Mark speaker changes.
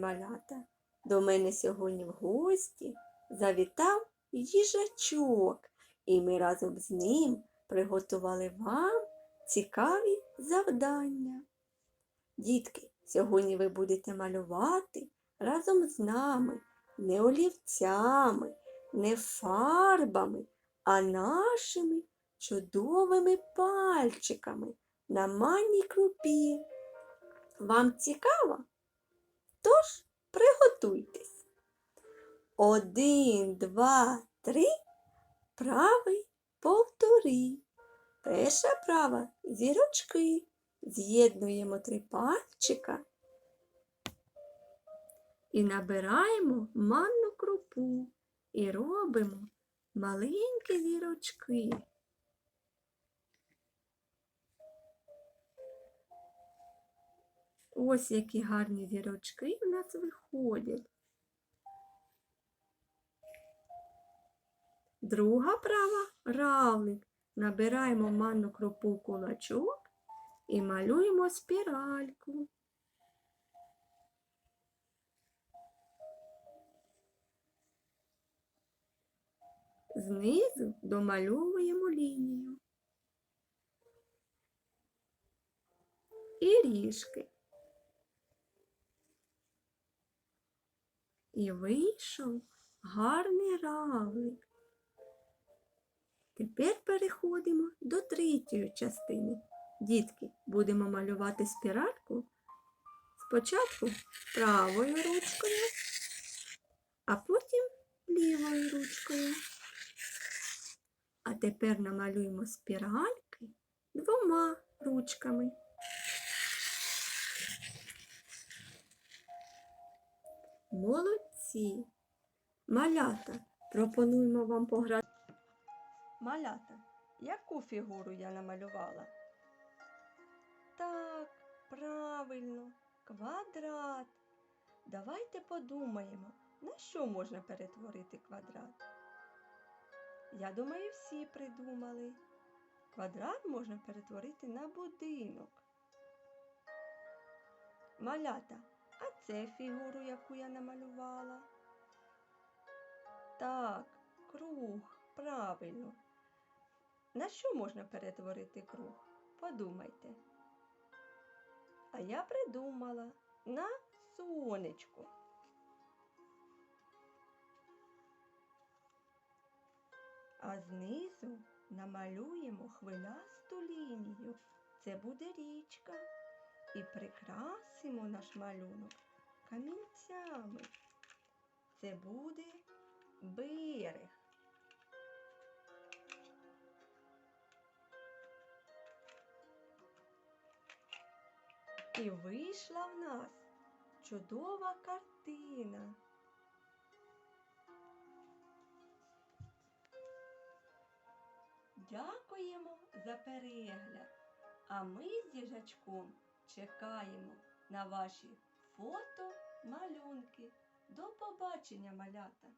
Speaker 1: малята. До мене сьогодні в гості завітав їжачок, і ми разом з ним приготували вам цікаві завдання. Дітки, сьогодні ви будете малювати разом з нами не олівцями, не фарбами, а нашими чудовими пальчиками на манній крупі. Вам цікаво? Тож приготуйтесь. Один, два, три. Правий повтори. Перша права зірочки. З'єднуємо три пальчика і набираємо манну крупу і робимо маленькі зірочки. Ось які гарні зірочки в нас виходять. Друга права равлик. Набираємо манну кропу кулачок і малюємо спіральку. Знизу домальовуємо лінію. І ріжки. І вийшов гарний равлик. Тепер переходимо до третьої частини. Дітки, будемо малювати спіральку спочатку правою ручкою, а потім лівою ручкою. А тепер намалюємо спіральки двома ручками. Молодці! Малята, пропонуємо вам пограти. Малята, яку фігуру я намалювала? Так, правильно, квадрат. Давайте подумаємо, на що можна перетворити квадрат. Я думаю, всі придумали. Квадрат можна перетворити на будинок. Малята, а це фігуру, яку я намалювала? Так, круг, правильно. На що можна перетворити круг? Подумайте. А я придумала на сонечко. А знизу намалюємо хвилясту лінію. Це буде річка. І прикрасимо наш малюнок камінцями. Це буде берег. І вийшла в нас чудова картина. Дякуємо за перегляд. А ми з їжачком чекаємо на ваші фото, малюнки. До побачення, малята!